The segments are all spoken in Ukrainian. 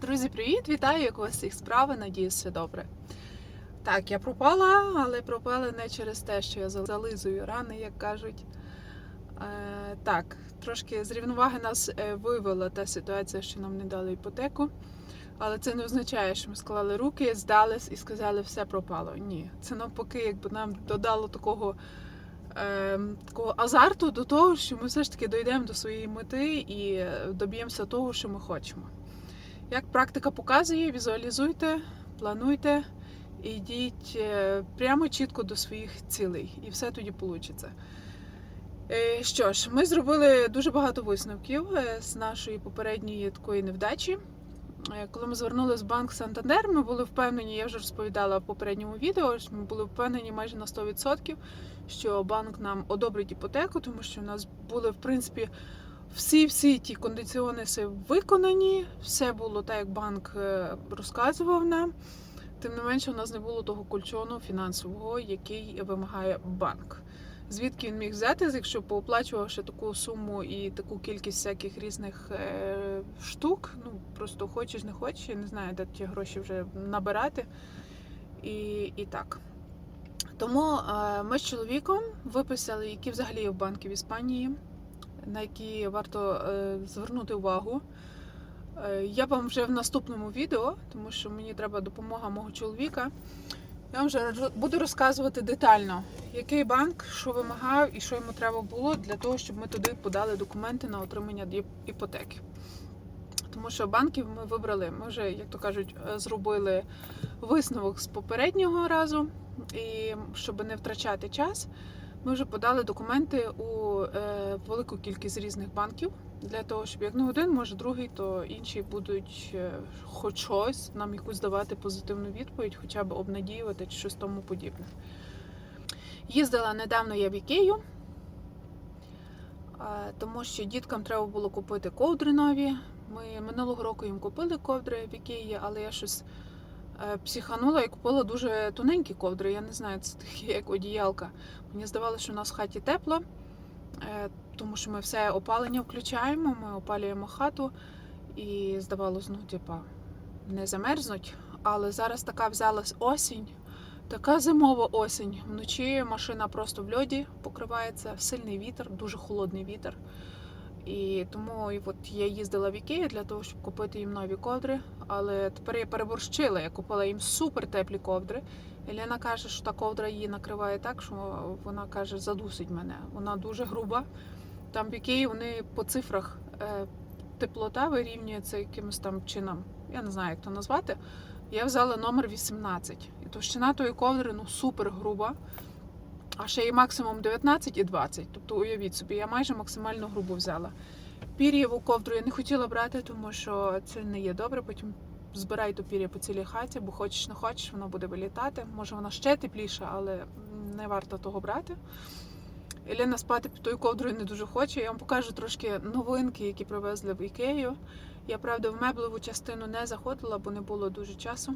Друзі, привіт! Вітаю! Як у вас всіх справи? Надіюсь, все добре. Так, я пропала, але пропала не через те, що я зализую рани, як кажуть. Е, так, трошки з рівноваги нас е, вивела та ситуація, що нам не дали іпотеку. Але це не означає, що ми склали руки, здались і сказали, все пропало. Ні, це навпаки, якби нам додало такого, е, такого азарту до того, що ми все ж таки дійдемо до своєї мети і е, доб'ємося того, що ми хочемо. Як практика показує, візуалізуйте, плануйте і йдіть е, прямо чітко до своїх цілей, і все тоді вийде. Що ж, ми зробили дуже багато висновків е, з нашої попередньої такої невдачі. Е, Коли ми звернулися в банк Сантандер, ми були впевнені, я вже розповідала в попередньому відео, що ми були впевнені майже на 100%, що банк нам одобрить іпотеку, тому що у нас були в принципі всі всі ті кондиціони виконані, все було так, як банк е, розказував нам. Тим не менше, у нас не було того кульчону фінансового, який вимагає банк. Звідки він міг взяти, якщо пооплачувавши таку суму і таку кількість всяких різних е, штук, ну просто хочеш, не хочеш, я не знаю, де ті гроші вже набирати. І, і так. Тому е, ми з чоловіком виписали, які взагалі є в банки в Іспанії, на які варто е, звернути увагу. Е, Я вам вже в наступному відео, тому що мені треба допомога мого чоловіка. Я вам вже буду розказувати детально, який банк, що вимагав і що йому треба було для того, щоб ми туди подали документи на отримання іпотеки. Тому що банків ми вибрали, ми вже, як то кажуть, е, зробили висновок з попереднього разу, і щоб не втрачати час, ми вже подали документи у е, велику кількість різних банків для того, щоб як не один, може другий, то інші будуть е, хоч щось нам якусь давати позитивну відповідь, хоча б обнадіювати чи щось тому подібне. Їздила недавно я в Ікею, тому що діткам треба було купити ковдри нові. Ми минулого року їм купили ковдри в Ікеї, але я щось психанула і купила дуже тоненькі ковдри. Я не знаю, це такі як одіялка. Мені здавалося, що у нас в хаті тепло, е, тому що ми все опалення включаємо, ми опалюємо хату, і здавалося, ну, типа, не замерзнуть. Але зараз така взялась осінь, така зимова осінь. Вночі машина просто в льоді покривається, сильний вітер, дуже холодний вітер. І тому і от я їздила в Ікею для того, щоб купити їм нові ковдри. Але тепер я переборщила, я купила їм супер теплі ковдри. Елена каже, що та ковдра її накриває так, що вона каже, задусить мене. Вона дуже груба. Там в Ікеї вони по цифрах е, теплота вирівнюється якимось там чином. Я не знаю, як то назвати. Я взяла номер 18. І товщина тої ковдри ну супер груба. А ще й максимум 19 і 20. Тобто уявіть собі, я майже максимально грубо взяла. Пір'єву ковдру я не хотіла брати, тому що це не є добре. Потім збирай то пір'я по цілій хаті, бо хочеш не хочеш, воно буде вилітати. Може вона ще тепліша, але не варто того брати. Елена спати під тою ковдрою не дуже хоче. Я вам покажу трошки новинки, які привезли в Ікею. Я, правда, в меблеву частину не заходила, бо не було дуже часу.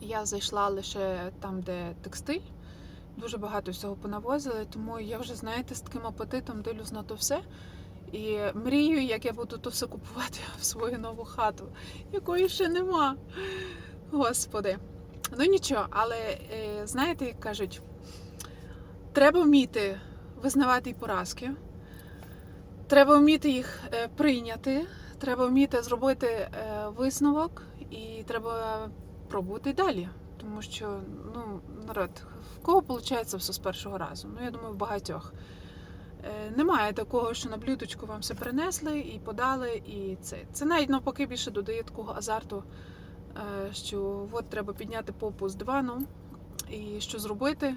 Я зайшла лише там, де текстиль. Дуже багато всього понавозили, тому я вже, знаєте, з таким апетитом дивлюсь на то все. І мрію, як я буду то все купувати в свою нову хату, якої ще нема. Господи. Ну нічого, але е, знаєте, як кажуть, треба вміти визнавати поразки, треба вміти їх е, прийняти, треба вміти зробити е, висновок, і треба пробувати далі. Тому що, ну, народ, в кого виходить все з першого разу? Ну, я думаю, в багатьох. Е, Немає такого, що на блюдочку вам все принесли і подали, і це. Це навіть навпаки більше додає такого азарту, е, що от треба підняти попу з дивану і що зробити,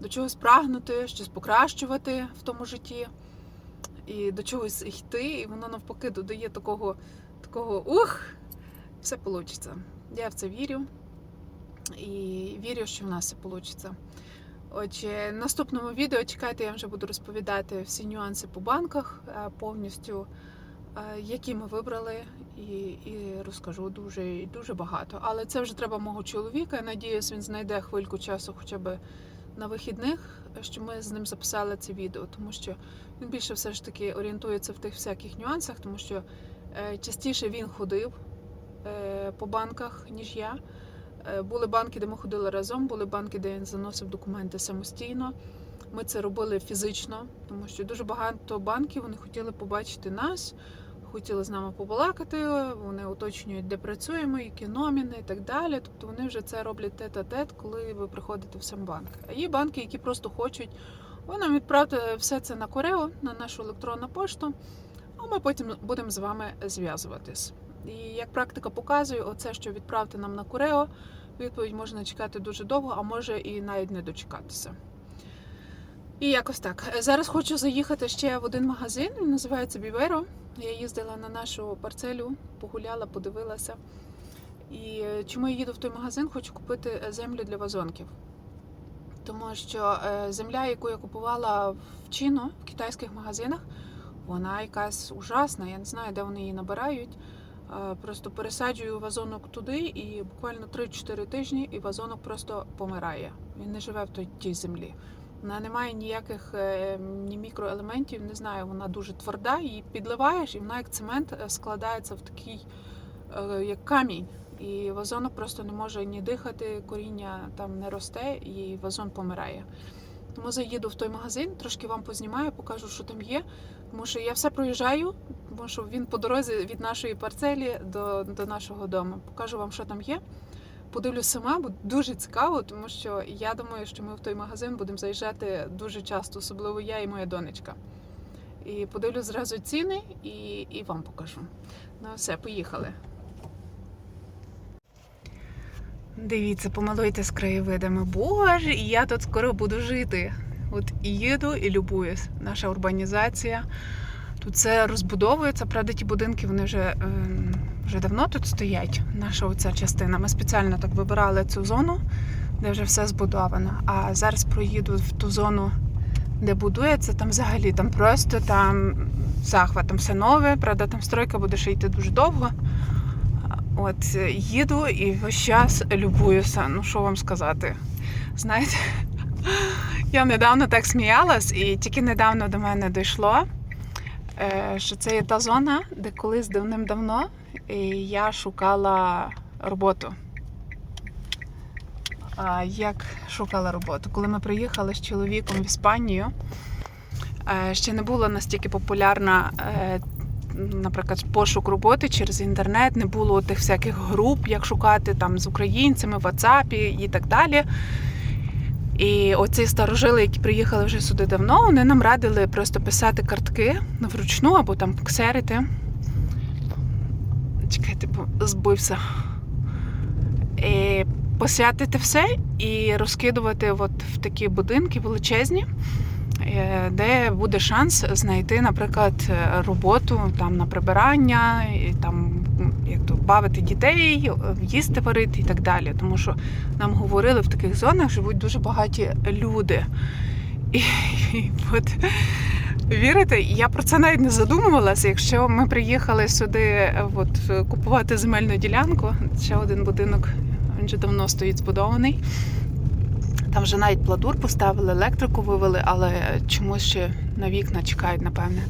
до чогось прагнути, щось покращувати в тому житті, і до чогось йти, і воно навпаки додає такого, такого ух, все вийде. Я в це вірю і вірю, що в нас все вийде. Отже, в наступному відео чекайте, я вже буду розповідати всі нюанси по банках е, повністю, е, які ми вибрали, і, і розкажу дуже дуже багато. Але це вже треба мого чоловіка. Я надіюсь, він знайде хвильку часу, хоча б на вихідних, що ми з ним записали це відео, тому що він більше все ж таки орієнтується в тих всяких нюансах, тому що е, частіше він ходив по банках, ніж я. Е, Були банки, де ми ходили разом, були банки, де він заносив документи самостійно. Ми це робили фізично, тому що дуже багато банків вони хотіли побачити нас, хотіли з нами побалакати. Вони уточнюють, де працюємо, які номіни і так далі. Тобто вони вже це роблять тет-а-тет, коли ви приходите в сам банк. А є банки, які просто хочуть. Ви нам відправте все це на Корео, на нашу електронну пошту, а ми потім будемо з вами зв'язуватись. І як практика показує, оце, що відправте нам на Корео, відповідь можна чекати дуже довго, а може і навіть не дочекатися. І якось так. Зараз хочу заїхати ще в один магазин, він називається Біверо. Я їздила на нашу парцелю, погуляла, подивилася. І е, чому я їду в той магазин? Хочу купити землю для вазонків. Тому що е, земля, яку я купувала в Чіно, в китайських магазинах, вона якась ужасна. Я не знаю, де вони її набирають. Е, Просто пересаджую вазонок туди, і буквально 3-4 тижні, і вазонок просто помирає. Він не живе в тій землі. Вона не має ніяких е, ні мікроелементів, не знаю, вона дуже тверда, її підливаєш, і вона як цемент е, складається в такий, як камінь. І вазонок просто не може ні дихати, коріння там не росте, і вазон помирає. Тому заїду в той магазин, трошки вам познімаю, покажу, що там є. Тому що я все проїжджаю, тому що він по дорозі від нашої парцелі до, до нашого дому. Покажу вам, що там є. Подивлюсь сама, бо дуже цікаво, тому що я думаю, що ми в той магазин будемо заїжджати дуже часто, особливо я і моя донечка. І подивлюсь зразу ціни і, і вам покажу. Ну все, поїхали. Дивіться, помилуйте з краєвидами. Боже, і я тут скоро буду жити. От і їду і любуюсь. Наша урбанізація. Тут все розбудовується. Правда, ті будинки вони вже, ем, вже давно тут стоять. Наша оця частина. Ми спеціально так вибирали цю зону, де вже все збудовано. А зараз проїду в ту зону, де будується. Там взагалі там просто там захват, там все нове. Правда, там стройка буде ще йти дуже довго. От їду і весь час любуюся. Ну що вам сказати? Знаєте, я недавно так сміялась, і тільки недавно до мене дійшло, що це є та зона, де колись давним-давно е, я шукала роботу. Як шукала роботу? Коли ми приїхали з чоловіком в Іспанію, е, ще не була настільки популярна е, наприклад, пошук роботи через інтернет, не було тих всяких груп, як шукати там з українцями, в WhatsApp і так далі. І оці старожили, які приїхали вже сюди давно, вони нам радили просто писати картки вручну або там ксерити. Чекайте, бо збився. І посвятити все і розкидувати от в такі будинки величезні. Е, де буде шанс знайти, наприклад, роботу там на прибирання, і там бавити дітей, їсти варити і так далі. Тому що нам говорили, в таких зонах живуть дуже багаті люди. І, і от вірите, я про це навіть не задумувалася. Якщо ми приїхали сюди от, купувати земельну ділянку, ще один будинок, він вже давно стоїть збудований. Там вже навіть пладур поставили, електрику вивели, але чомусь ще на вікна чекають, напевне.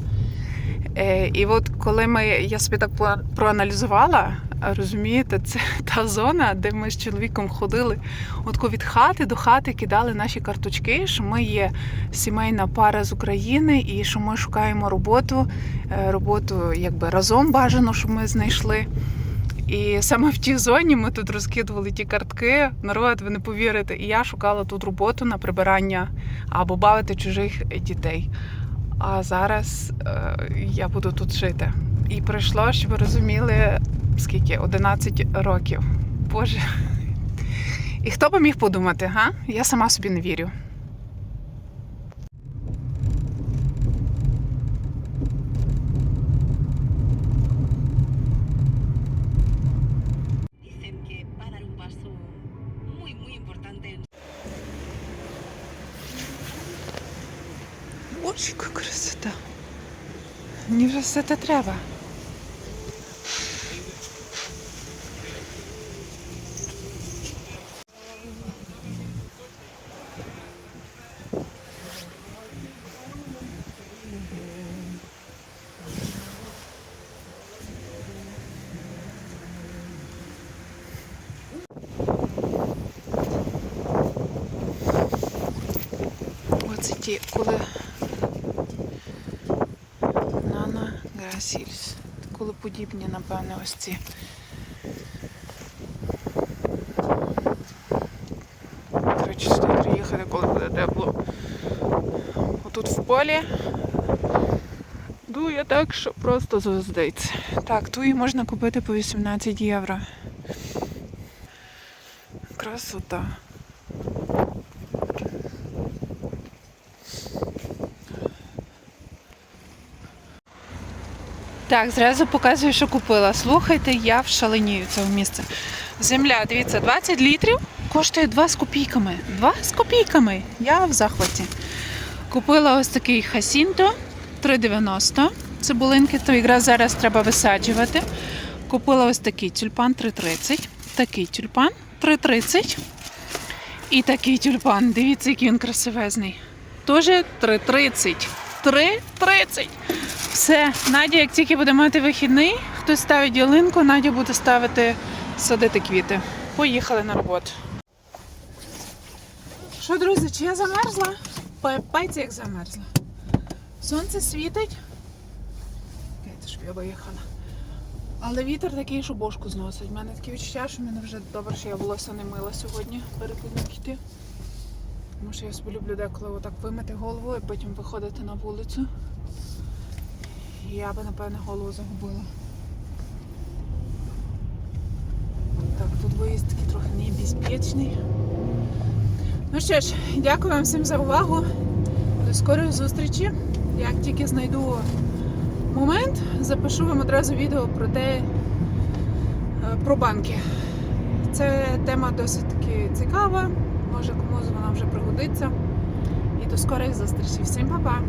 Е, І от коли ми, я собі так проаналізувала, розумієте, це та зона, де ми з чоловіком ходили от від хати до хати, кидали наші карточки, що ми є сімейна пара з України і що ми шукаємо роботу, е, роботу якби разом бажано, щоб ми знайшли. І саме в тій зоні ми тут розкидували ті картки. Народ, ви не повірите. І я шукала тут роботу на прибирання або бавити чужих дітей. А зараз е, я буду тут жити. І пройшло, щоб ви розуміли, скільки 11 років. Боже. І хто би міг подумати, га? Я сама собі не вірю. Боже, яка красота. Мені вже все те треба. Коли Нана Грасільс. Коли подібні, напевне, ось ці. Коротше, сюди приїхати, коли буде тепло. Отут в полі дує так, що просто звездиться. Так, туї можна купити по 18 євро. Красота. Так, зразу показую, що купила. Слухайте, я вшаленію цього місця. Земля, дивіться, 20 літрів коштує 2 з копійками. 2 з копійками. Я в захваті. Купила ось такий хасінто 3,90. Цибулинки, то якраз зараз треба висаджувати. Купила ось такий тюльпан 3,30. Такий тюльпан 3,30. І такий тюльпан. Дивіться, який він красивезний. Теж 3,30. 3,30. Все, Надя, як тільки буде мати вихідний, хтось ставить ялинку, Надя буде ставити садити квіти. Поїхали на роботу. Що, друзі, чи я замерзла? Пепець як замерзла. Сонце світить. Чекайте, щоб я виїхала. Але вітер такий, що бошку зносить. У мене таке відчуття, що в мене вже добре, що я волосся не мила сьогодні перед тим. Тому що я собі люблю деколи отак вимити голову і потім виходити на вулицю. Я би, напевне, голову загубила. Так, тут виїзд такий трохи небезпечний. Ну що ж, дякую вам всім за увагу. До скорої зустрічі. Як тільки знайду момент, запишу вам одразу відео про те, е, про банки. Це тема досить таки цікава. Може комусь вона вже пригодиться. І до скорої зустрічі. Всім па-па!